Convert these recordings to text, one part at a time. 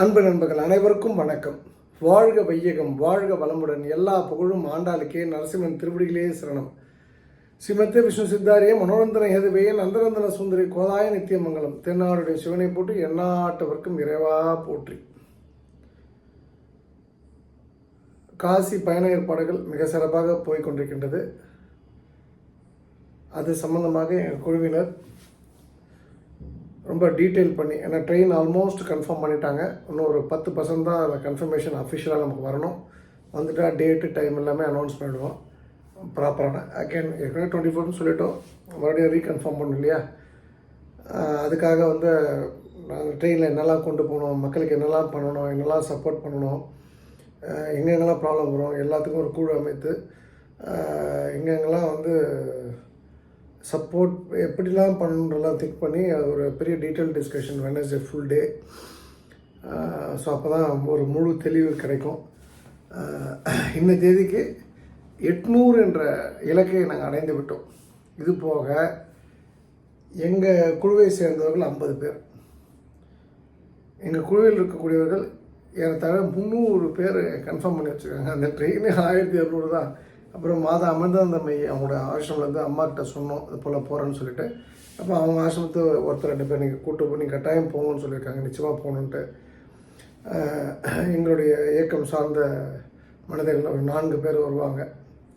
அன்பு நண்பர்கள் அனைவருக்கும் வணக்கம். வாழ்க வையகம் வாழ்க வளமுடன். எல்லா புகழும் ஆண்டாளுக்கே நரசிம்மன் திருவடிகளே சரணம். ஸ்ரீமத்தே விஷ்ணு சித்தாரிய மனோரந்தன ஏதுவையே நந்தரந்தன சுந்தரி கோதாய நித்தியமங்கலம் தென்னாடுடைய சிவனை போட்டு எண்ணாட்டவர்க்கும் இறைவா போற்றி. காசி பயண ஏற்பாடுகள் மிக சிறப்பாக போய்கொண்டிருக்கின்றது அது சம்பந்தமாக எங்கள் குழுவினர் ரொம்ப டீட்டெயில் பண்ணி ஏன்னா ட்ரெயின் ஆல்மோஸ்ட் கன்ஃபார்ம் பண்ணிட்டாங்க. இன்னும் ஒரு பத்து பர்சன்ட் தான் அதில் கன்ஃபர்மேஷன் அஃபிஷியலாக நமக்கு வரணும். வந்துட்டால் டேட்டு டைம் எல்லாமே அனௌன்ஸ் பண்ணிடுவோம். ப்ராப்பரான அகேன் ஏற்கனவே டுவெண்ட்டி ஃபோர்னு சொல்லிட்டோம். மறுபடியும் ரீகன்ஃபார்ம் பண்ணணும் இல்லையா? அதுக்காக வந்து நாங்கள் ட்ரெயினில் என்னெல்லாம் கொண்டு போகணும் மக்களுக்கு என்னெல்லாம் பண்ணணும் என்னெல்லாம் சப்போர்ட் பண்ணணும் எங்கெங்கெல்லாம் ப்ராப்ளம் வரும் எல்லாத்துக்கும் ஒரு குழு அமைத்து எங்கெங்கெல்லாம் வந்து சப்போர்ட் எப்படிலாம் பண்ணுறலாம் திங்க் பண்ணி அது ஒரு பெரிய detail discussion Wednesday full day so அப்போ தான் ஒரு முழு தெளிவு கிடைக்கும். இந்த தேதிக்கு எட்நூறு என்ற இலக்கை நாங்கள் அடைந்து விட்டோம். இது போக எங்கள் குழுவை சேர்ந்தவர்கள் ஐம்பது பேர். எங்கள் குழுவில் இருக்கக்கூடியவர்கள் ஏறத்தாழ முந்நூறு பேர் கன்ஃபார்ம் பண்ணி வச்சுருக்காங்க. அந்த ட்ரெயினே ஆயிரத்தி இரநூறு தான். அப்புறம் மாதா அமிர்தானந்தமை அவங்களோட ஆசிரமிலேருந்து அம்மாக்கிட்ட சொன்னோம் இது போல் போகிறேன்னு சொல்லிட்டு. அப்போ அவங்க ஆசிரமத்தை ஒருத்தர் ரெண்டு பேர் நீங்கள் கூட்டு பண்ணி கட்டாயம் போகணும்னு சொல்லியிருக்காங்க நிச்சயமாக போகணுன்ட்டு எங்களுடைய இயக்கம் சார்ந்த மனிதர்கள் ஒரு நான்கு பேர் வருவாங்க.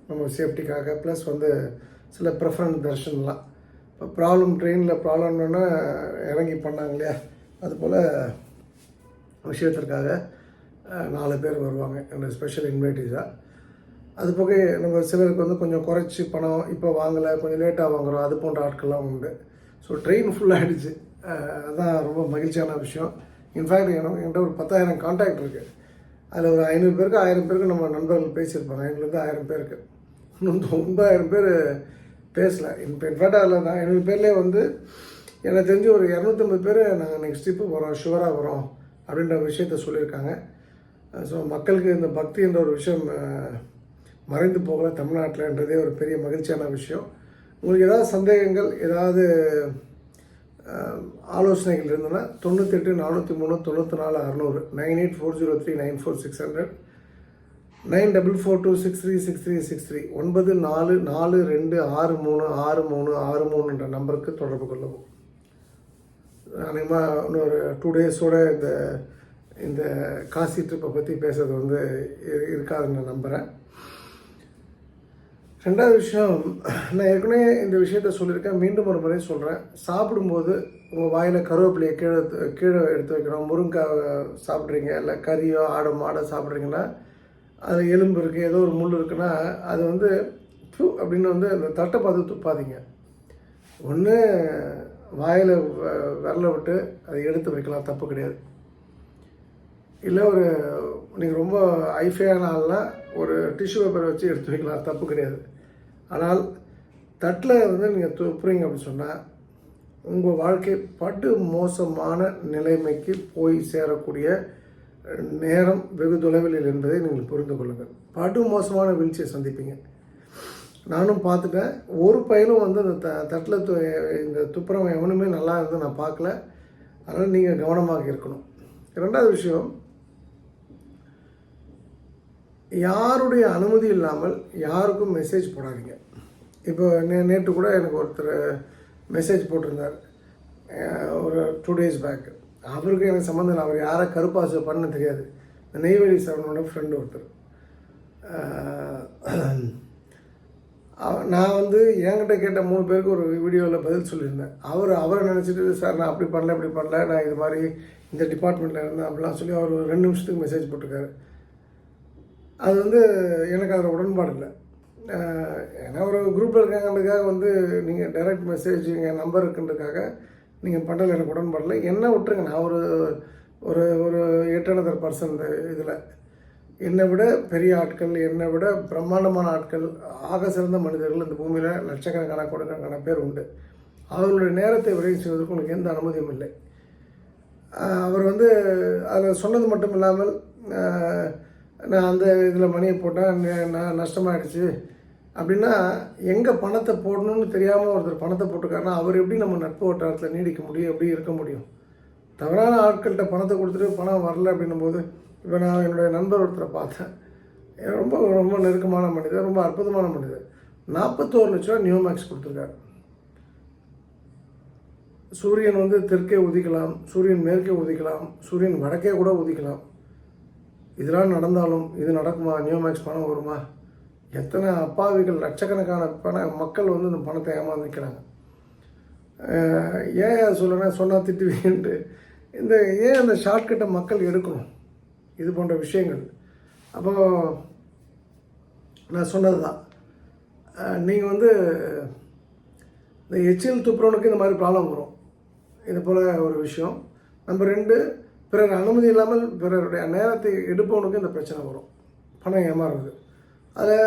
நம்ம சேஃப்டிக்காக ப்ளஸ் வந்து சில ப்ரெஃபரன்ஸ் தர்ஷன்லாம் இப்போ ப்ராப்ளம் ட்ரெயினில் ப்ராப்ளம்னா இறங்கி பண்ணாங்க இல்லையா? அதுபோல் விஷயத்திற்காக நாலு பேர் வருவாங்க. என்னோடய ஸ்பெஷல் இன்வைட்டிஸாக அது போக நம்ம சிலருக்கு வந்து கொஞ்சம் குறைச்சி பணம் இப்போ வாங்கலை கொஞ்சம் லேட்டாக வாங்குறோம் அது போன்ற ஆட்கள்லாம் உண்டு. ஸோ ட்ரெயின் ஃபுல்லாகிடுச்சு அதுதான் ரொம்ப மகிழ்ச்சியான விஷயம். இன்ஃபேக்ட் என்கிட்ட ஒரு பத்தாயிரம் கான்டாக்ட் இருக்குது அதில் ஒரு ஐநூறு பேருக்கு ஆயிரம் பேருக்கு நம்ம நண்பர்கள் பேசியிருப்பாங்க. ஐநூறுலேருந்து ஆயிரம் பேருக்கு. இன்னும் ஒன்பதாயிரம் பேர் பேசலை. இப்போ இன்ஃபேக்ட் அதில் நான் ஐநூறு பேர்லேயே வந்து எனக்கு தெரிஞ்சு ஒரு இரநூத்தம்பது பேர் நாங்கள் நெக்ஸ்ட் ட்ரிப்பு வரோம் ஷுவராக வரோம் அப்படின்ற விஷயத்த சொல்லியிருக்காங்க. ஸோ மக்களுக்கு இந்த பக்தி என்ற ஒரு விஷயம் மறைந்து போகல தமிழ்நாட்டில்ன்றதே ஒரு பெரிய மகிழ்ச்சியான விஷயம். உங்களுக்கு ஏதாவது சந்தேகங்கள் ஏதாவது ஆலோசனைகள் இருந்ததுன்னா தொண்ணூத்தெட்டு நானூற்றி மூணு தொண்ணூற்றி நாலு அறநூறு nine eight four zero three nine four six hundred nine double four two six three six three six three ஒன்பது நாலு நாலு ரெண்டு ஆறு மூணு ஆறு மூணு ஆறு மூணுன்ற நம்பருக்கு தொடர்பு கொள்ளவும். அநேகமாக இன்னொரு டூ டேஸோட இந்த இந்த காசி ட்ரிப்பை பற்றி பேசுறது வந்து இருக்காதுன்னு நான் நம்புகிறேன் ரெண்டாவது விஷயம் நான் ஏற்கனவே இந்த விஷயத்த சொல்லியிருக்கேன் மீண்டும் ஒரு முறை சொல்கிறேன் சாப்பிடும்போது உங்கள் வாயில் கருவேப்பிலையை கீழே கீழே எடுத்து வைக்கிறோம் முருங்காய் சாப்பிட்றீங்க இல்லை கறியோ ஆடோ மாடோ சாப்பிட்றீங்கன்னா அது எலும்பு இருக்குது ஏதோ ஒரு முள் இருக்குன்னா அது வந்து தூ அப்படின்னு வந்து அந்த தட்டை பார்த்து துப்பாதீங்க. ஒன்று வாயில் விரல விட்டு அதை எடுத்து வைக்கலாம் தப்பு கிடையாது. இல்லை ஒரு நீங்கள் ரொம்ப ஐஃபையான ஆள்னால் ஒரு டிஷ்யூ பேப்பரை வச்சு எடுத்து வைக்கலாம் தப்பு கிடையாது. ஆனால் தட்டில் வந்து நீங்கள் துப்புறீங்க அப்படின்னு சொன்னால் உங்கள் வாழ்க்கை படு மோசமான நிலைமைக்கு போய் சேரக்கூடிய நேரம் வெகு தொலைவில் என்பதை நீங்கள் புரிந்து கொள்ளுங்கள். படு மோசமான வீழ்ச்சியை சந்திப்பீங்க. நானும் பார்த்துட்டேன். ஒரு பையனும் வந்து அந்த த தட்டில் து இந்த துப்புரவன் எவனுமே நல்லா இருந்து நான் பார்க்கல. அதனால் நீங்கள் கவனமாக இருக்கணும். ரெண்டாவது விஷயம் யாருடைய அனுமதி இல்லாமல் யாருக்கும் மெசேஜ் போடாதீங்க. இப்போ நே நேற்று கூட எனக்கு ஒருத்தர் மெசேஜ் போட்டிருந்தார். ஒரு டூ டேஸ் பேக் அவருக்கு எனக்கு சம்மந்தம் இல்லை. அவர் யாரை கருப்பாசு பண்ண தெரியாது. இந்த நெய்வேலி சவனோட ஃப்ரெண்டு ஒருத்தர். நான் வந்து என்கிட்ட கேட்ட மூணு பேருக்கு ஒரு வீடியோவில் பதில் சொல்லியிருந்தேன். அவர் அவரை நினச்சிட்டு சார் நான் அப்படி பண்ணல இப்படி பண்ணல. நான் இது மாதிரி இந்த டிபார்ட்மெண்ட்டில் இருந்தேன். அப்படிலாம் சொல்லி அவர் ஒரு ரெண்டு நிமிஷத்துக்கு மெசேஜ் போட்டிருக்காரு. அது வந்து எனக்கு அதில் உடன்பாடு இல்லை. ஏன்னா ஒரு குரூப்பில் இருக்காங்கன்றதுக்காக வந்து நீங்கள் டைரக்ட் மெசேஜ் எங்கள் நம்பர் இருக்குன்றதுக்காக நீங்கள் பண்ணல எனக்கு உடன்பாடு இல்லை. என்ன விட்டுருங்க. நான் ஒரு ஒரு ஒரு எட்டனதர் பர்சன் இந்த இதில். என்னை விட பெரிய ஆட்கள் என்னை விட பிரம்மாண்டமான ஆட்கள் ஆக சிறந்த மனிதர்கள் இந்த பூமியில் லட்சக்கணக்கான கோடிக்கணக்கான பேர் உண்டு. அவர்களுடைய நேரத்தை விரைவு செய்வதற்கு உங்களுக்கு எந்த அனுமதியும் இல்லை. அவர் வந்து அதில் சொன்னது மட்டும் இல்லாமல் நான் அந்த இதில் மணியை போட்டேன் நான் நஷ்டமாயிடுச்சு. அப்படின்னா எங்கே பணத்தை போடணும்னு தெரியாமல் ஒருத்தர் பணத்தை போட்டிருக்காருன்னா அவர் எப்படி நம்ம நட்பு வட்டாரத்தில் நீடிக்க முடியும் எப்படி இருக்க முடியும்? தவறான ஆட்கள்கிட்ட பணத்தை கொடுத்துட்டு பணம் வரல அப்படின்னும் போது இப்போ நான் என்னுடைய நண்பர் ஒருத்தரை பார்த்தேன். ரொம்ப ரொம்ப நெருக்கமான மனிதர் ரொம்ப அற்புதமான மனிதர். நாற்பத்தோரு லட்ச ரூபா நியூ மேக்ஸ் கொடுத்துருக்காரு. சூரியன் வந்து தெற்கே உதிக்கலாம் சூரியன் மேற்கே உதிக்கலாம் சூரியன் வடக்கே கூட உதிக்கலாம். இதெல்லாம் நடந்தாலும் இது நடக்குமா? நியோமேக்ஸ் பணம் வருமா? எத்தனை அப்பாவிகள் லட்சக்கணக்கான பண மக்கள் வந்து இந்த பணத்தை ஏமாந்து நிற்கிறாங்க ஏன் அதை சொல்லுறேன்னா சொன்னால் திட்டுவீங்கன்ட்டு இந்த ஏன் அந்த ஷார்ட்கட்டை மக்கள் எடுக்கணும் இது போன்ற விஷயங்கள். அப்போ நான் சொன்னது தான் நீங்கள் வந்து இந்த எச்சில் துப்புறவனுக்கு இந்த மாதிரி ப்ராப்ளம் வரும். இது போல் ஒரு விஷயம். நம்பர் ரெண்டு பிறர் அனுமதி இல்லாமல் பிறருடைய நேரத்தை எடுப்பவனுக்கு இந்த பிரச்சனை வரும். பணம் ஏமாறுறது அதில்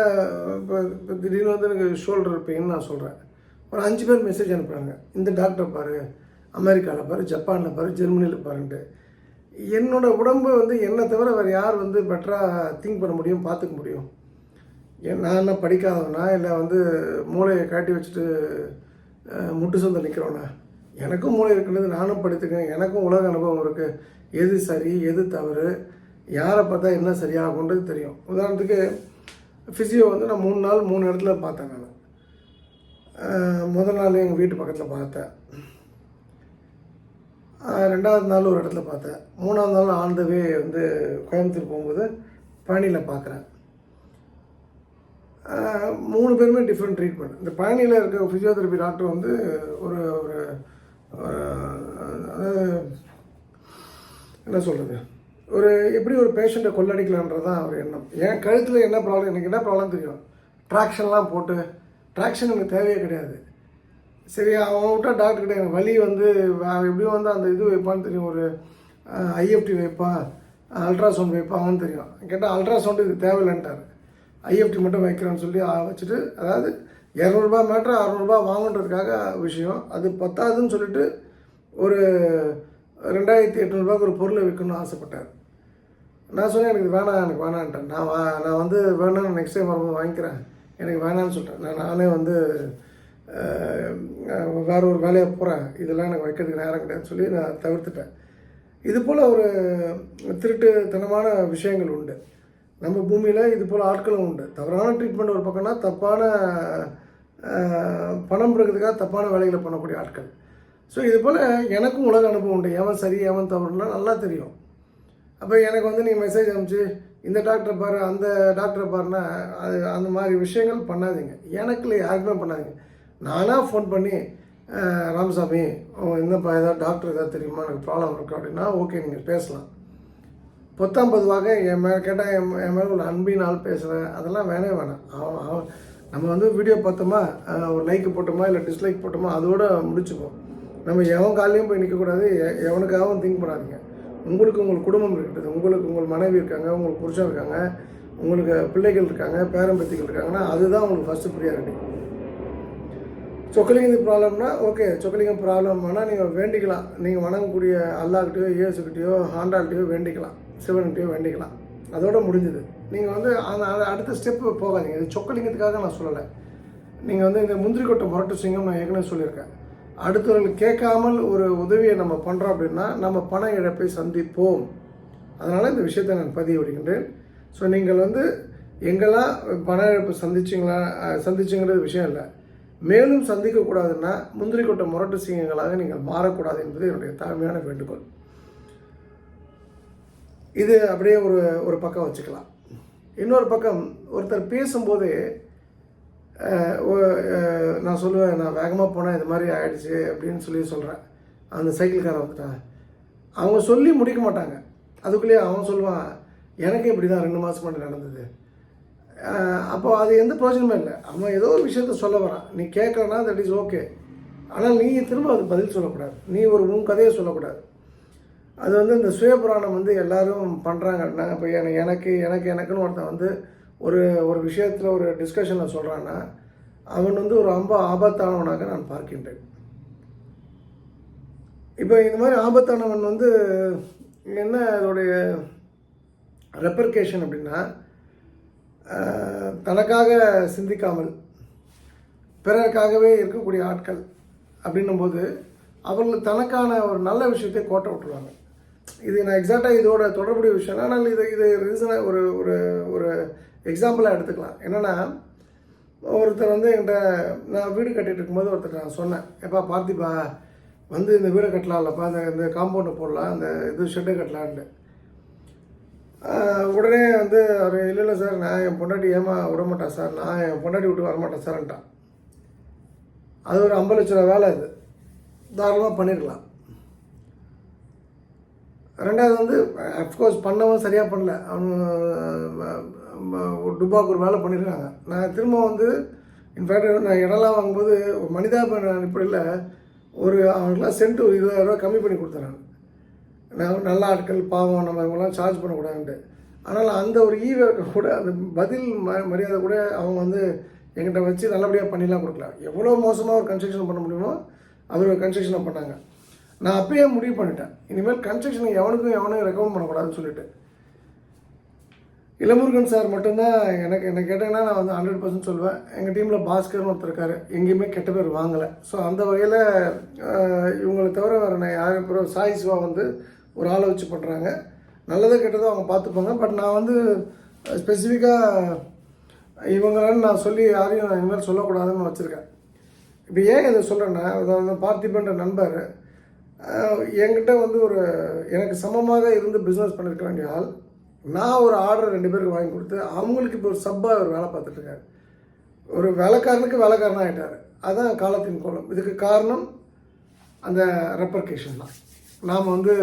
இப்போ இப்போ திடீர்னு வந்து எனக்கு ஷோல்டர் பெயின் நான் சொல்கிறேன் ஒரு அஞ்சு பேர் மெசேஜ் அனுப்புகிறாங்க இந்த டாக்டர் பாரு அமெரிக்காவில் பாரு ஜப்பானில் பாரு ஜெர்மனியில் பாருன்ட்டு. என்னோட உடம்பு வந்து என்னை தவிர வேறு யார் வந்து பெட்டராக திங்க் பண்ண முடியும் பார்த்துக்க முடியும்? ஏன் நான் என்ன படிக்காதவனா? இல்லை வந்து மூளையை காட்டி வச்சுட்டு முட்டு சொந்த நிற்கிறோன்னா எனக்கும் மூளை இருக்கிறது நானும் படித்துக்கிறேன் எனக்கும் உலக அனுபவம் இருக்குது எது சரி எது தவறு யாரை பார்த்தா என்ன சரியாகுன்றது தெரியும். உதாரணத்துக்கு ஃபிசியோ வந்து நான் மூணு நாள் மூணு இடத்துல பார்த்தேன் நான். முதல் நாள் எங்கள் வீட்டு பக்கத்தில் பார்த்தேன். ரெண்டாவது நாள் ஒரு இடத்துல பார்த்தேன். மூணாவது நாள் ஆண்டவே வந்து கோயம்புத்தூர் போகும்போது பழனியில் பார்க்குறேன். மூணு பேருமே டிஃப்ரெண்ட் ட்ரீட்மெண்ட் இந்த பழனியில் இருக்க ஃபிசியோதெரபி டாக்டர் வந்து ஒரு ஒரு என்ன சொல்கிறது ஒரு எப்படி ஒரு பேஷண்ட்டை கொள்ளடிக்கலான்றது தான் அவர் எண்ணம். என் கழுத்தில் என்ன ப்ராப்ளம் எனக்கு என்ன ப்ராப்ளம் தெரியும்? ட்ராக்ஷன்லாம் போட்டு ட்ராக்ஷன் எனக்கு தேவையே கிடையாது. சரி அவன் விட்டா டாக்டர் கிட்ட எனக்கு வலி வந்து எப்படியும் வந்து அந்த இது வைப்பான்னு தெரியும். ஒரு ஐஎஃப்டி வைப்பான் அல்ட்ராசவுண்ட் வைப்பாங்கன்னு தெரியும். கேட்டால் அல்ட்ராசவுண்டு இது தேவையில்லைன்ட்டார். ஐஎஃப்டி மட்டும் வைக்கிறேன்னு சொல்லி வச்சுட்டு அதாவது இரநூறுபா மேட்ரு அறநூறுபா வாங்கன்றதுக்காக விஷயம். அது பத்தாதுன்னு சொல்லிட்டு ஒரு ரெண்டாயிரத்தி எட்நூறுபாய்க்கு ஒரு பொருளை விற்கணும்னு ஆசைப்பட்டார். நான் சொன்னேன் எனக்கு இது வேணாம் எனக்கு வேணான்ட்டேன் நான் வா நான் வந்து வேணாம் நெக்ஸ்ட் டைம் வரும்போது வாங்கிக்கிறேன். எனக்கு வேணான்னு சொல்லிட்டேன். நான் நானே வந்து வேறு வேற ஒரு வேலையாக போகிறேன் இதெல்லாம் எனக்கு வைக்கிறதுக்கு நேரம் கிடையாதுன்னு சொல்லி நான் தவிர்த்துட்டேன். இது போல் ஒரு திருட்டுத்தனமான விஷயங்கள் உண்டு. நம்ம பூமியில் இது போல் ஆட்களும் உண்டு. தவறான ட்ரீட்மெண்ட் ஒரு பக்கம்னா தப்பான பணம் இருக்கிறதுக்காக தப்பான வேலைகளை பண்ணக்கூடிய ஆட்கள். ஸோ இது போல் எனக்கும் உலக அனுபவம் உண்டு. எவன் சரி எவன் தவறுனா நல்லா தெரியும். அப்போ எனக்கு வந்து நீங்கள் மெசேஜ் அனுப்பிச்சு இந்த டாக்டரை பாரு அந்த டாக்டரை பாருன்னா அது அந்த மாதிரி விஷயங்கள் பண்ணாதீங்க. எனக்கு இல்லை யாருக்குமே பண்ணாதீங்க. நானாக ஃபோன் பண்ணி ராமசாமி என்னப்பா ஏதாவது டாக்டர் ஏதாவது தெரியுமா? எனக்கு ப்ராப்ளம் இருக்கு அப்படின்னா ஓகே நீங்கள் பேசலாம். பொத்தாம் பொதுவாக என் மேலே கேட்டால் என் என் மேலே ஒரு ஆள் பேசுகிறேன் அதெல்லாம் வேணே வேணாம். அவன் அவன் நம்ம வந்து வீடியோ பார்த்தோமா? ஒரு லைக் போட்டோமா? இல்லை டிஸ்லைக் போட்டோமா? அதோட முடிச்சுப்போம். நம்ம எவன் காலையும் போய் நிற்கக்கூடாது எ- எவனுக்காகவும் திங்க் பண்ணாதீங்க. உங்களுக்கு உங்கள் குடும்பம் இருக்குது உங்களுக்கு உங்கள் மனைவி இருக்காங்க உங்களுக்கு புருஷன் இருக்காங்க உங்களுக்கு பிள்ளைகள் இருக்காங்க பேரம்பத்திகள் இருக்காங்கன்னா அதுதான் உங்களுக்கு ஃபஸ்ட்டு ப்ரியாரிட்டி சொக்கலிங்கம் ப்ராப்ளம்னா ஓகே சொக்கலிங்கம் ப்ராப்ளம் ஆனால் நீங்கள் வேண்டிக்கலாம். நீங்கள் வணங்கக்கூடிய அல்லாஹ்கிட்டயோ இயேசுக்கிட்டயோ ஹாண்டால்கிட்டையோ வேண்டிக்கலாம். சிவன்கிட்டயோ வேண்டிக்கலாம். அதோட முடிஞ்சுது. நீங்கள் வந்து அந்த அடுத்த ஸ்டெப்பு போகாதீங்க. இது சொக்கலிங்கத்துக்காக நான் சொல்லலை. நீங்கள் வந்து இந்த முந்திரி கொட்டை முரட்டு சிங்கம் நான் ஏற்கனவே சொல்லியிருக்கேன். அடுத்தவர்கள் கேட்காமல் ஒரு உதவியை நம்ம பண்ணுறோம் அப்படின்னா நம்ம பண இழப்பை சந்திப்போம். அதனால் இந்த விஷயத்தை நான் பதிவு விடுகின்றேன். ஸோ நீங்கள் வந்து எங்கெல்லாம் பண இழப்பு சந்திச்சிங்களா சந்திச்சிங்கிறது விஷயம் இல்லை. மேலும் சந்திக்கக்கூடாதுன்னா முந்திரி கொட்டை முரட்டு சிங்கங்களாக நீங்கள் மாறக்கூடாது என்பது என்னுடைய தாழ்மையான வேண்டுகோள். இது அப்படியே ஒரு ஒரு பக்கம் வச்சுக்கலாம். இன்னொரு பக்கம் ஒருத்தர் பேசும்போது நான் சொல்லுவேன் நான் வேகமாக போனேன் இது மாதிரி ஆயிடுச்சு அப்படின்னு சொல்லி சொல்கிறேன் அந்த சைக்கிள்காரன் வந்துட்டான் அவங்க சொல்லி முடிக்க மாட்டாங்க. அதுக்குள்ளேயே அவன் சொல்லுவான் எனக்கு இப்படி தான் ரெண்டு மாதம் மட்டும் நடந்தது. அப்போ அது எந்த பிரயோஜனமே இல்லை. அவன் ஏதோ ஒரு விஷயத்த சொல்ல வரான். நீ கேட்கலன்னா தட் இஸ் ஓகே ஆனால் நீ திரும்ப அது பதில் சொல்லக்கூடாது. நீ ஒரு உன் கதையை சொல்லக்கூடாது. அது வந்து இந்த சுயபுராணம் வந்து எல்லாரும் நாங்கள் இப்போ எனக்கு எனக்கு எனக்கு எனக்குன்னு ஒருத்தன் வந்து ஒரு ஒரு விஷயத்தில் ஒரு டிஸ்கஷனில் சொல்கிறான்னா அவன் வந்து ஒரு ரொம்ப ஆபத்தானவனாக நான் பார்க்கின்றேன். இப்போ இந்த மாதிரி ஆபத்தானவன் வந்து என்ன அதோடைய ரெப்பர்கேஷன் அப்படின்னா தனக்காக சிந்திக்காமல் பிறருக்காகவே இருக்கக்கூடிய ஆட்கள் அப்படின்னும்போது அவர்கள் தனக்கான ஒரு நல்ல விஷயத்தை கோட்டை விட்டுருவாங்க. இது நான் எக்ஸாக்டாக இதோட தொடர்புடைய விஷயம் ஆனால் இது இது ரீசனாக ஒரு ஒரு ஒரு எக்ஸாம்பிளாக எடுத்துக்கலாம். என்னென்னா ஒருத்தர் வந்து என்கிட்ட நான் வீடு கட்டிகிட்டு இருக்கும்போது ஒருத்தர் நான் சொன்னேன். எப்பா பார்த்திப்பா வந்து இந்த வீடை கட்டலாம்லப்பா அந்த இந்த காம்பவுண்டை போடலாம் அந்த இது ஷெட்டு கட்டலான்ட்டு உடனே வந்து அவர் இல்லை இல்லை சார் நான் என் பொண்டாட்டி ஏமா விட மாட்டேன் சார்? நான் என் பொண்டாட்டி விட்டு வரமாட்டேன் சார்ன்ட்டான். அது ஒரு ஐம்பது லட்ச ரூபா வேலை அது. தாராளமாக பண்ணியிருக்கலாம் ரெண்டாவது வந்து அஃப்கோர்ஸ் பண்ணவும் சரியாக பண்ணல. அவன் டுபாக்கு ஒரு வேலை பண்ணியிருக்காங்க நான் திரும்ப வந்து இன்ஃபேக்ட் நான் இடம்லாம் வாங்கும்போது ஒரு இப்படி அடிப்படையில் ஒரு அவங்களுக்குலாம் சென்ட் ஒரு இருபதாயிரரூவா கம்மி பண்ணி கொடுத்தேன் நான். நல்ல ஆட்கள் பாவம் நம்ம இவங்கெல்லாம் சார்ஜ் பண்ணக்கூடாதுன்ட்டு. ஆனால் அந்த ஒரு ஈவருக்கு கூட அந்த பதில் ம மரியாதை கூட அவங்க வந்து என்கிட்ட வச்சு நல்லபடியாக பண்ணிலாம் கொடுக்கல. எவ்வளோ மோசமாக ஒரு கன்ஸ்ட்ரக்ஷன் பண்ண முடியுமோ அவர் ஒரு கன்ஸ்ட்ரக்ஷனை பண்ணாங்க. நான் அப்பயே முடிவு பண்ணிட்டேன். இனிமேல் கன்ஸ்ட்ரக்ஷனை எவனுக்கும் எவனையும் ரெக்கமெண்ட் பண்ணக்கூடாதுன்னு சொல்லிட்டு. இளமுருகன் சார் மட்டும்தான் எனக்கு என்னை கேட்டிங்கன்னா நான் வந்து ஹண்ட்ரட் பர்சன்ட் சொல்லுவேன் எங்கள் டீமில் பாஸ்கர்னு ஒருத்தர் இருக்காரு. எங்கேயுமே கெட்ட பேர் வாங்கலை. ஸோ அந்த வகையில் இவங்களை தவிர வேறு நான் யாரும் பிறகு சாய் சிவா வந்து ஒரு ஆளை வச்சு பண்ணுறாங்க நல்லதோ கெட்டதோ அவங்க பார்த்துப்பாங்க. பட் நான் வந்து ஸ்பெசிஃபிக்காக இவங்களான்னு நான் சொல்லி யாரையும் நான் இனிமேல் சொல்லக்கூடாதுன்னு வச்சுருக்கேன். இப்போ ஏன் இதை சொல்கிறேன்னா அதாவது பார்த்திபன்ற நண்பர் என்கிட்ட வந்து ஒரு எனக்கு சமமாக இருந்து பிஸ்னஸ் பண்ணிருக்க வேண்டிய ஆள். நான் ஒரு ஆர்டர் ரெண்டு பேருக்கு வாங்கி கொடுத்து அவங்களுக்கு இப்போ ஒரு சப்பாக ஒரு வேலை பார்த்துட்ருக்காரு ஒரு வேலைக்காரனுக்கு வேலைக்காரனாக ஆகிட்டார் அதுதான் காலத்தின் கோலம். இதுக்கு காரணம் அந்த ரெப்பர்கேஷன் தான். நாம் வந்து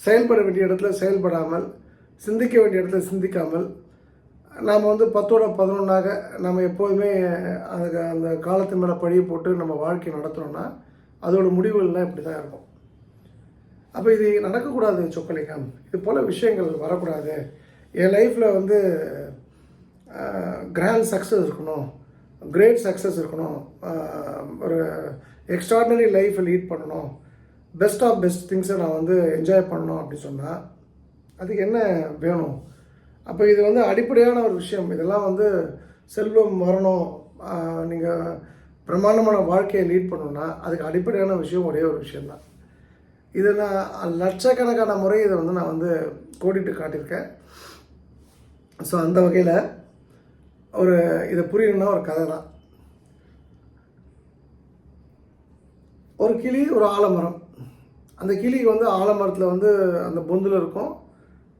செயல்பட வேண்டிய இடத்துல செயல்படாமல் சிந்திக்க வேண்டிய இடத்துல சிந்திக்காமல் நாம் வந்து பத்தோட பதினொன்றாக நம்ம எப்போதுமே அந்த அந்த காலத்து மேலே பழிய போட்டு நம்ம வாழ்க்கையை நடத்துகிறோன்னா அதோடய முடிவுகள்லாம் இப்படி தான் இருக்கும். அப்போ இது நடக்கக்கூடாது சொக்கலிங்கம் இது போல் விஷயங்கள் வரக்கூடாது. என் லைஃப்பில் வந்து கிராண்ட் சக்ஸஸ் இருக்கணும். கிரேட் சக்ஸஸ் இருக்கணும். ஒரு எக்ஸ்ட்ராடினரி லைஃப்பை லீட் பண்ணணும். பெஸ்ட் ஆஃப் பெஸ்ட் திங்ஸை நான் வந்து என்ஜாய் பண்ணணும் அப்படின்னு சொன்னால் அதுக்கு என்ன வேணும்? அப்போ இது வந்து அடிப்படையான ஒரு விஷயம். இதெல்லாம் வந்து செல்வம் வரணும் நீங்கள் பிரமாண்டமான வாழ்க்கையை லீட் பண்ணணும்னா அதுக்கு அடிப்படையான விஷயம் ஒரே ஒரு விஷயம்தான். இதை நான் லட்சக்கணக்கான முறை இதை வந்து நான் வந்து கோடிட்டு காட்டியிருக்கேன். ஸோ அந்த வகையில் ஒரு இதை புரியணும்னா ஒரு கதை தான். ஒரு கிளி ஒரு ஆலமரம். அந்த கிளிக்கு வந்து ஆலமரத்தில் வந்து அந்த பொந்தில் இருக்கும்.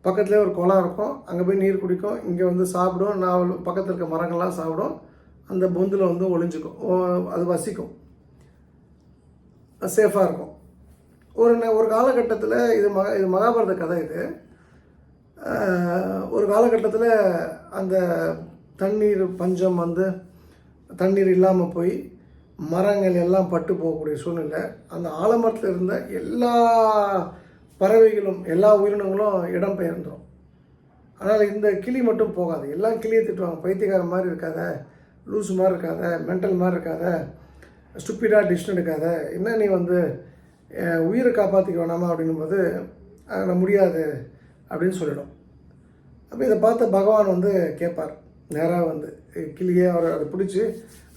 பக்கத்துலேயே ஒரு குளம் இருக்கும். அங்கே போய் நீர் குடிக்கும். இங்கே வந்து சாப்பிடும். நான் பக்கத்தில் இருக்க மரங்கள்லாம் சாப்பிடும். அந்த பொந்தில் வந்து ஒளிஞ்சிக்கும். ஓ- அது வசிக்கும். சேஃபாக இருக்கும். ஒரு ந- ஒரு காலகட்டத்தில் இது மகா இது மகாபாரத கதை இது. ஒரு காலகட்டத்தில் அந்த தண்ணீர் பஞ்சம் வந்து தண்ணீர் இல்லாமல் போய் மரங்கள் எல்லாம் பட்டு போகக்கூடிய சூழ்நிலை அந்த ஆலமரத்தில் இருந்த எல்லா பறவைகளும் எல்லா உயிரினங்களும் இடம் பெயர்ந்துடும் ஆனால் இந்த கிளி மட்டும் போகாது. எல்லாம் கிளியை திட்டுவாங்க. பைத்தியக்காரன் மாதிரி இருக்காத லூஸ் மாதிரி இருக்காத மென்டல் மாதிரி இருக்காத ஸ்டூப்பிடாக டிசிஷன் எடுக்காத என்ன நீ வந்து உயிரை காப்பாற்றிக்க வேணாமா அப்படிங்கும்போது "அஹ், முடியாது அப்படின்னு சொல்லிடும். அப்போ இதை பார்த்த பகவான் வந்து கேட்பார். நேராக வந்து கிளியே அவர் அதை பிடிச்சி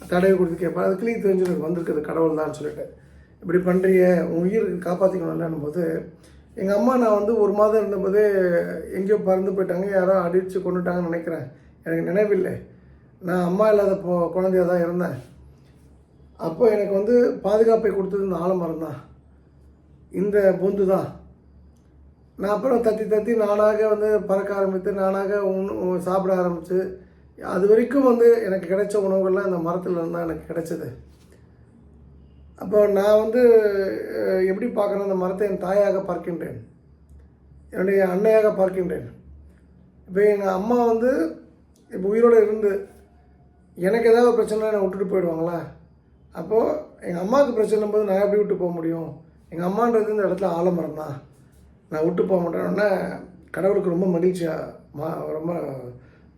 தடவை கொடுத்து கேட்பார். அது கிளி தெரிஞ்சது வந்திருக்குது கடவுள் தான் சொல்லிட்டு. இப்படி பண்ணுறிய உன் உயிருக்கு காப்பாற்றிக்கணும்லன்னும் போது எங்கள் அம்மா நான் வந்து ஒரு மாதம் இருந்தபோதே எங்கேயோ பறந்து போயிட்டாங்க. யாரோ அடித்து கொண்டுட்டாங்கன்னு நினைக்கிறேன். எனக்கு நினைவில்லை. நான் அம்மா இல்லாத போ குழந்தையாக தான் இருந்தேன். அப்போ எனக்கு வந்து பாதுகாப்பை கொடுத்தது இந்த ஆலமரம் தான். இந்த பொந்து தான். நான் அப்புறம் தத்தி தத்தி நானாக வந்து பறக்க ஆரம்பித்து நானாக உண் சாப்பிட ஆரம்பித்து அது வரைக்கும் வந்து எனக்கு கிடைச்ச உணவுகள்லாம் இந்த மரத்தில் இருந்தால் எனக்கு கிடைச்சது. அப்போ நான் வந்து எப்படி பார்க்குறேன் அந்த மரத்தை என் தாயாக பார்க்கின்றேன். என்னுடைய அன்னையாக பார்க்கின்றேன். இப்போ எங்கள் அம்மா வந்து இப்போ உயிரோடு இருந்து எனக்கு ஏதாவது பிரச்சனை என்னை விட்டுட்டு போயிடுவாங்களா? அப்போது எங்கள் அம்மாவுக்கு பிரச்சனை போது நான் எப்படி விட்டு போக முடியும்? எங்கள் அம்மான்றது இந்த இடத்துல ஆலமரம் தான் நான் விட்டு போக மாட்டேன்னா கடவுளுக்கு ரொம்ப மகிழ்ச்சியாக மா ரொம்ப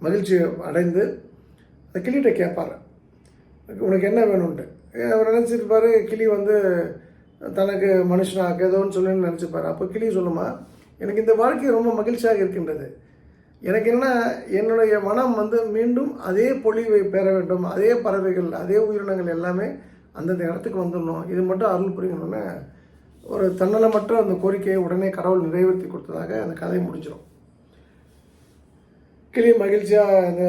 மகிழ்ச்சி அடைந்து அந்த கிளிகிட்ட கேட்பார். உனக்கு என்ன வேணும்ன்ட்டு. அவர் நினச்சிருப்பார் கிளி வந்து தனக்கு மனுஷனாக ஏதோன்னு சொல்லி நினச்சிப்பார் அப்போ கிளி சொல்லுமா எனக்கு இந்த வாழ்க்கை ரொம்ப மகிழ்ச்சியாக இருக்கின்றது. எனக்கு என்ன என்னுடைய மனம் வந்து மீண்டும் அதே பொழிவை பெற வேண்டும். அதே பறவைகள் அதே உயிரினங்கள் எல்லாமே அந்தந்த இடத்துக்கு வந்துடணும். இது மட்டும் அருள் புரியணும்னு ஒரு தன்னலமற்ற அந்த கோரிக்கையை உடனே கடவுள் நிறைவேற்றி கொடுத்ததாக அந்த கதை முடிஞ்சிடும் கிளி மகிழ்ச்சியாக அந்த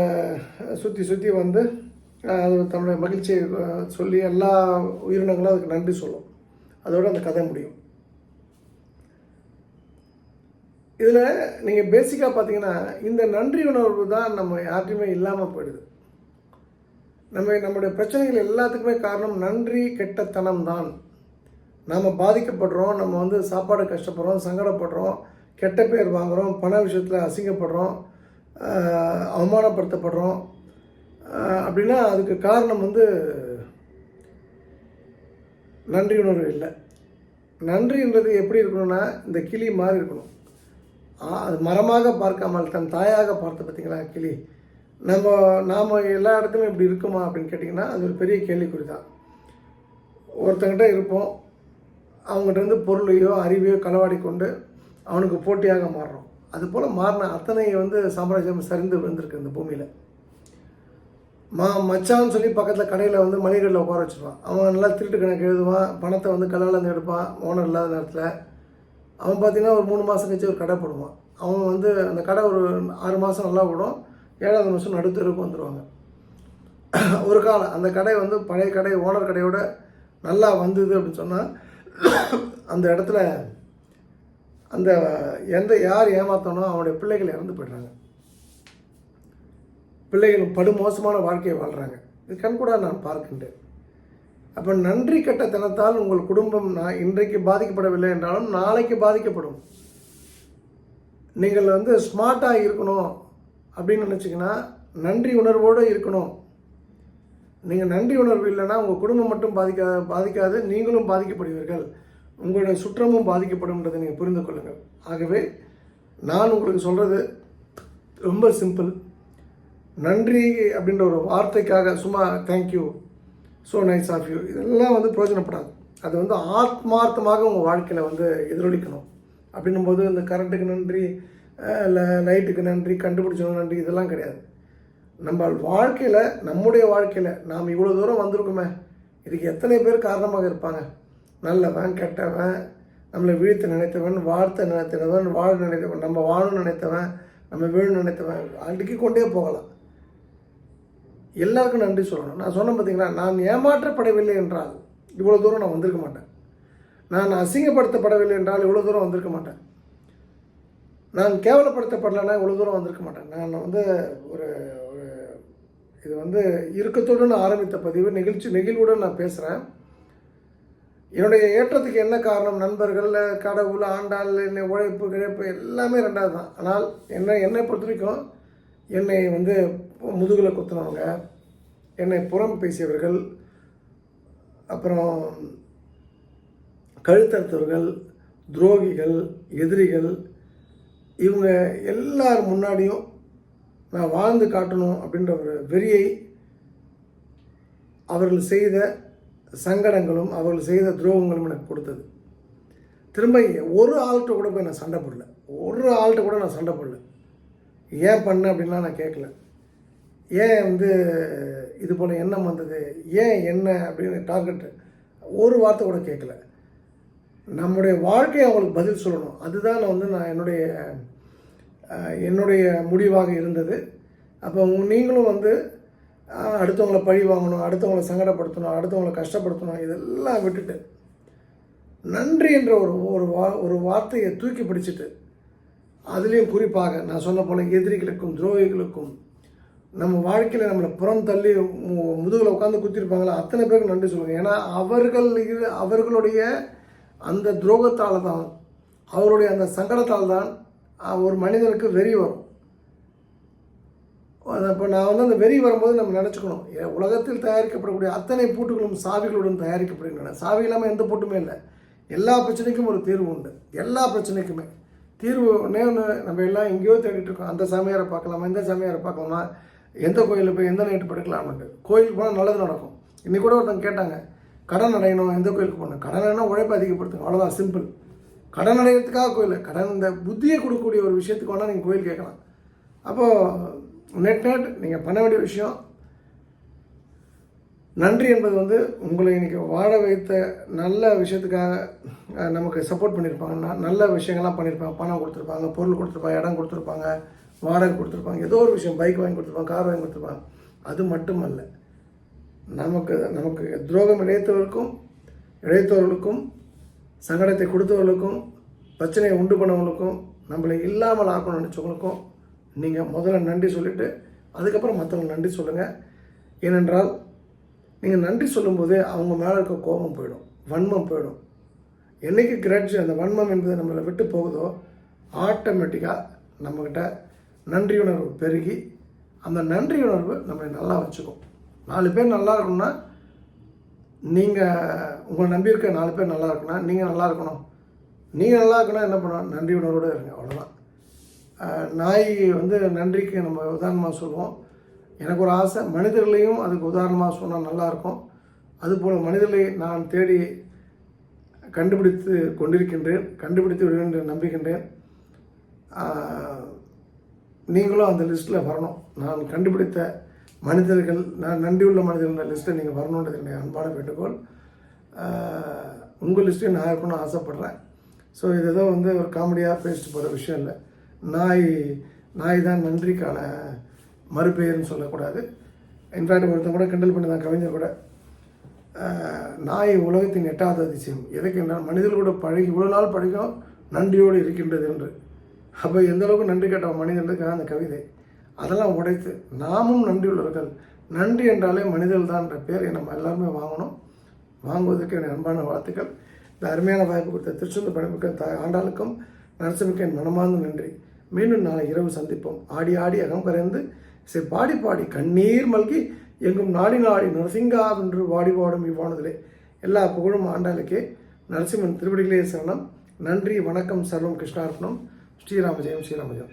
சுற்றி சுற்றி வந்து அது தன்னுடைய மகிழ்ச்சியை சொல்லி எல்லா உயிரினங்களும் அதுக்கு நன்றி சொல்லும். அதோட அந்த கதை முடியும். இதில் நீங்கள் பேசிக்காக பார்த்தீங்கன்னா இந்த நன்றி உணர்வு தான் நம்ம யார்ட்டையுமே இல்லாமல் போயிடுது. நம்ம நம்முடைய பிரச்சனைகள் எல்லாத்துக்குமே காரணம் நன்றி கெட்டத்தனம் தான் நாம் பாதிக்கப்படுறோம் நம்ம வந்து சாப்பாடு கஷ்டப்படுறோம் சங்கடப்படுறோம் கெட்ட பேர் வாங்குகிறோம் பண விஷயத்தில் அசிங்கப்படுறோம் அவமானப்படுத்தப்படுறோம். அப்படின்னா அதுக்கு காரணம் வந்து நன்றி உணர்வு இல்லை நன்றின்றது எப்படி இருக்கணும்னா இந்த கிளி மாதிரி இருக்கணும். அது மரமாக பார்க்காமல் தன் தாயாக பார்த்து பார்த்திங்களா கிளி? நம்ம நாம் எல்லா இடத்துலையும் இப்படி இருக்குமா அப்படின்னு கேட்டிங்கன்னா அது ஒரு பெரிய கேள்விக்குறி தான். ஒருத்தங்கிட்ட இருப்போம் அவங்ககிட்ட பொருளையோ அறிவையோ களவாடி கொண்டு அவனுக்கு போட்டியாக மாறுறோம். அதுபோல் மாறின அத்தனை வந்து சாம்ராஜ்யம் சரிந்து விழுந்திருக்கு இந்த பூமியில். மா மச்சான்னு சொல்லி பக்கத்தில் கடையில் வந்து மளிகைகளில் உட்கார வச்சுருவான் அவன் நல்லா திருட்டு கணக்கு எழுதுவான் பணத்தை வந்து கல்லாலேருந்து எடுப்பான் ஓனர் இல்லாத நேரத்தில். அவன் பார்த்தீங்கன்னா ஒரு மூணு மாதம் கழிச்சு ஒரு கடை போடுவான். அவன் வந்து அந்த கடை ஒரு ஆறு மாதம் நல்லா ஓடும் ஏழாவது மாதம் நடுத்தருக்கு வந்துடுவாங்க ஒரு காலம் அந்த கடை வந்து பழைய கடை ஓனர் கடையோட நல்லா வந்தது அப்படின்னு சொன்னால் அந்த இடத்துல அந்த எந்த யார் ஏமாத்தனோ அவனுடைய பிள்ளைகள் இறந்து போயிடுறாங்க. பிள்ளைகள் படுமோசமான வாழ்க்கையை வாழ்கிறாங்க இது கண்கூடா நான் பார்க்கின்றேன். அப்போ நன்றி கெட்டத்தனத்தால் உங்கள் குடும்பம் நான் இன்றைக்கு பாதிக்கப்படவில்லை என்றாலும் நாளைக்கு பாதிக்கப்படும். நீங்கள் வந்து ஸ்மார்ட்டாக இருக்கணும் அப்படின்னு நினச்சிங்கன்னா நன்றி உணர்வோடு இருக்கணும். நீங்கள் நன்றி உணர்வு இல்லைன்னா உங்கள் குடும்பம் மட்டும் பாதிக்கா பாதிக்காது நீங்களும் பாதிக்கப்படுவீர்கள். உங்களுடைய சுற்றமும் பாதிக்கப்படும்ன்றதை நீங்கள் புரிந்து கொள்ளுங்கள். ஆகவே நான் உங்களுக்கு சொல்கிறது ரொம்ப சிம்பிள் நன்றி அப்படின்ற ஒரு வார்த்தைக்காக சும்மா thank you so nice of you இதெல்லாம் வந்து பிரயோஜனப்படாது. அது வந்து ஆத்மார்த்தமாக உங்கள் வாழ்க்கையில் வந்து எதிரொலிக்கணும். அப்படின்னும் போது இந்த கரண்ட்டுக்கு நன்றி இல்லை லைட்டுக்கு நன்றி கண்டுபிடிச்சவங்க நன்றி இதெல்லாம் கிடையாது. நம்ம வாழ்க்கையில் நம்முடைய வாழ்க்கையில் நாம் இவ்வளோ தூரம் வந்திருக்குமே இதுக்கு எத்தனை பேர் காரணமாக இருப்பாங்க? நல்லவன் கெட்டவன் நம்மளை வீழ்த்த நினைத்தவன் வாழ்த்த நினைத்தவன் வாழ நினைத்தவன் நம்ம வாழணும்னு நினைத்தவன் நம்ம வீழ் நினைத்தவன் அடுக்கி கொண்டே போகலாம். எல்லாருக்கும் நன்றி சொல்லணும். நான் சொன்னேன் பார்த்தீங்களா நான் ஏமாற்றப்படவில்லை என்றால் இவ்வளோ தூரம் நான் வந்திருக்க மாட்டேன். நான் அசிங்கப்படுத்தப்படவில்லை என்றால் இவ்வளோ தூரம் வந்திருக்க மாட்டேன். நான் கேவலப்படுத்தப்படலைன்னா இவ்வளோ தூரம் வந்திருக்க மாட்டேன். நான் வந்து ஒரு இது வந்து இறுக்கத்துடன் ஆரம்பித்த பதிவு. நிகழ்ச்சி நெகிழ்வுடன் நான் பேசுகிறேன் என்னுடைய ஏற்றத்துக்கு என்ன காரணம்? நண்பர்கள் கடவுள் ஆண்டாள் என்னை உழைப்பு கிழப்பு எல்லாமே ரெண்டாவது தான். ஆனால் என்னை என்னை பொறுத்த வரைக்கும் என்னை வந்து முதுகில் குத்துனவங்க என்னை புறம் பேசியவர்கள் அப்புறம் கழுத்தறுத்தவர்கள் துரோகிகள் எதிரிகள் இவங்க எல்லார் முன்னாடியும் நான் வாழ்ந்து காட்டணும் அப்படின்ற ஒரு வெறியை அவர்கள் செய்த சங்கடங்களும் அவர்கள் செய்த துரோகங்களும் எனக்கு கொடுத்தது. திரும்ப ஒரு ஆள்கிட்ட கூட போய் நான் சண்டை போடல. ஒரு ஆள்கிட்ட கூட நான் சண்டை போடல. ஏன் பண்ண அப்படின்லாம் நான் கேட்கல. ஏன் வந்து இது போல் எண்ணம் வந்தது? ஏன் என்ன அப்படின்னு டார்கெட்டு ஒரு வார்த்தை கூட கேட்கல. நம்முடைய வாழ்க்கையை அவங்களுக்கு பதில் சொல்லணும். அதுதான் நான் வந்து நான் என்னுடைய என்னுடைய முடிவாக இருந்தது. அப்போ நீங்களும் வந்து அடுத்தவங்கள பழி வாங்கணும் அடுத்தவங்கள சங்கடப்படுத்தணும் அடுத்தவங்கள கஷ்டப்படுத்தணும் இதெல்லாம் விட்டுட்டு நன்றி என்ற ஒரு ஒரு வா ஒரு வார்த்தையை தூக்கி பிடிச்சிட்டு அதுலேயும் குறிப்பாக நான் சொன்ன போல எதிரிகளுக்கும் துரோகிகளுக்கும் நம்ம வாழ்க்கையில் நம்மளை புறம் தள்ளி மு- முதுகில் உட்காந்து குத்திருப்பாங்களா? அத்தனை பேருக்கு நன்றி சொல்லுங்கள் ஏன்னா அவர்கள் இரு- அவர்களுடைய அந்த துரோகத்தால் தான் அவருடைய அந்த சங்கடத்தால் தான் ஒரு மனிதனுக்கு வெறி வரும். இப்போ நான் வந்து அந்த வெறி வரும்போது நம்ம நினச்சிக்கணும். உலகத்தில் தயாரிக்கப்படக்கூடிய அத்தனை பூட்டுகளும் சாவிகளுடன் தயாரிக்கப்படுகின்றன. சாவி இல்லாமல் எந்த பூட்டுமே இல்லை. எல்லா பிரச்சனைக்கும் ஒரு தீர்வு உண்டு. எல்லா பிரச்சனைக்குமே. தீர்வு ஒன்றே ஒன்று நம்ம எல்லாம் எங்கேயோ தேடிட்டு இருக்கோம். அந்த சாமியாரை பார்க்கலாமா இந்த சாமியாரை பார்க்கலாமா எந்த கோயிலில் போய் எந்த நைட்டு படுக்கலாம்னு கோயிலுக்கு போனால் நல்லது நடக்கும். இன்னைக்கு கூட ஒருத்தங்க கேட்டாங்க கடன் அடையணும் எந்த கோயிலுக்கு போகணும்? கடன் அடையணும் உழைப்பு அதிகப்படுத்துங்க அவ்வளோதான் சிம்பிள் கடன் அடையிறதுக்காக கோயில் கடன் இந்த புத்தியை கொடுக்கக்கூடிய ஒரு விஷயத்துக்கு வேணால் நீங்கள் கோயில் கேட்கலாம். அப்போது நெட் நெட் நீங்கள் பண்ண வேண்டிய விஷயம் நன்றி என்பது வந்து உங்களை இன்றைக்கி வாழ வைத்த நல்ல விஷயத்துக்காக நமக்கு சப்போர்ட் பண்ணியிருப்பாங்கன்னா நல்ல விஷயங்கள்லாம் பண்ணியிருப்பாங்க பணம் கொடுத்துருப்பாங்க பொருள் கொடுத்துருப்பாங்க இடம் கொடுத்துருப்பாங்க வாடகை கொடுத்துருப்பாங்க ஏதோ ஒரு விஷயம் பைக் வாங்கி கொடுத்துருப்பாங்க கார் வாங்கி கொடுத்துருப்பாங்க. அது மட்டுமல்ல நமக்கு நமக்கு துரோகம் இழைத்தவர்களுக்கும் இழைத்தவர்களுக்கும் சங்கடத்தை கொடுத்தவர்களுக்கும் பிரச்சனையை உண்டு பண்ணவங்களுக்கும் நம்மளை இல்லாமல் ஆக்கணும்னு நினச்சவங்களுக்கும் நீங்கள் முதல்ல நன்றி சொல்லிவிட்டு அதுக்கப்புறம் மற்றவங்க நன்றி சொல்லுங்கள் ஏனென்றால் நீங்கள் நன்றி சொல்லும்போது அவங்க மேலே இருக்க கோபம் போயிடும் வன்மம் போயிடும். என்னைக்கு கிராட்சி அந்த வன்மம் என்பது நம்மளை விட்டு போகுதோ ஆட்டோமேட்டிக்காக நம்மக்கிட்ட நன்றியுணர்வு பெருகி அந்த நன்றியுணர்வு நம்மளை நல்லா வச்சுக்கும். நாலு பேர் நல்லா இருக்கணும்னா நீங்கள் உங்களை நம்பியிருக்க நாலு பேர் நல்லா இருக்குன்னா நீங்கள் நல்லா இருக்கணும். நீங்கள் நல்லா இருக்கணும் என்ன பண்ணணும்? நன்றி உணர்வோடு இருங்க. அவ்வளோதான் நாய் வந்து நன்றிக்கு நம்ம உதாரணமாக சொல்லுவோம். எனக்கு ஒரு ஆசை மனிதர்களையும் அதுக்கு உதாரணமாக சொன்னால் நல்லாயிருக்கும் அதுபோல் மனிதர்களை நான் தேடி கண்டுபிடித்து கொண்டிருக்கின்றேன் கண்டுபிடித்து விடுவேன் என்று நம்புகின்றேன். நீங்களும் அந்த லிஸ்ட்டில் வரணும். நான் கண்டுபிடித்த மனிதர்கள் நான் நன்றியுள்ள மனிதர்கள் லிஸ்ட்டை நீங்கள் வரணுன்றது என்னுடைய அன்பான வேண்டுகோள். உங்கள் லிஸ்ட்டையும் நான் இருக்கணும்னு ஆசைப்பட்றேன். ஸோ இது ஏதோ வந்து ஒரு காமெடியாக பேசிட்டு போகிற விஷயம் இல்லை. நாய் நாய் தான் நன்றிக்கான மறுபெயர்னு சொல்லக்கூடாது. இன்ஃபேக்ட் ஒருத்தன் கூட கிண்டல் பண்ணி தான் கவிஞர் கூட. நாய் உலகத்தின் எட்டாவது அதிசயம். எதுக்கு என்ன மனிதர்கள் கூட பழகி இவ்வளோ நாள் பழகும் நன்றியோடு இருக்கின்றது என்று. அப்போ எந்த அளவுக்கு நன்றி கேட்ட மனிதனுக்கு அந்த கவிதை. அதெல்லாம் உடைத்து நாமும் நன்றியுள்ளவர்கள். நன்றி என்றாலே மனிதர்கள் தான் என்ற பேரை நம்ம எல்லாருமே வாங்கணும். வாங்குவதற்கு என் அன்பான வாழ்த்துக்கள். இந்த அருமையான வாய்ப்பு கொடுத்த திருச்செந்தூர் பணிமிக்க த ஆண்டாளுக்கும் நரசிம்மிக்க என் மனமார்ந்த நன்றி. மீண்டும் நாளை இரவு சந்திப்போம். ஆடி ஆடி அகம் கரைந்து சரி பாடி பாடி கண்ணீர் மல்கி எங்கும் நாடி நாடி நரசிங்கா என்று வாடி வாடும் இவ்வானதிலே. எல்லா புகழும் ஆண்டாளுக்கே. நரசிம்மன் திருவடிகளே சரணம். நன்றி வணக்கம் சர்வம் கிருஷ்ணார்ப்பணம் ஸ்ரீராமஜெயம் ஸ்ரீராமஜெயம்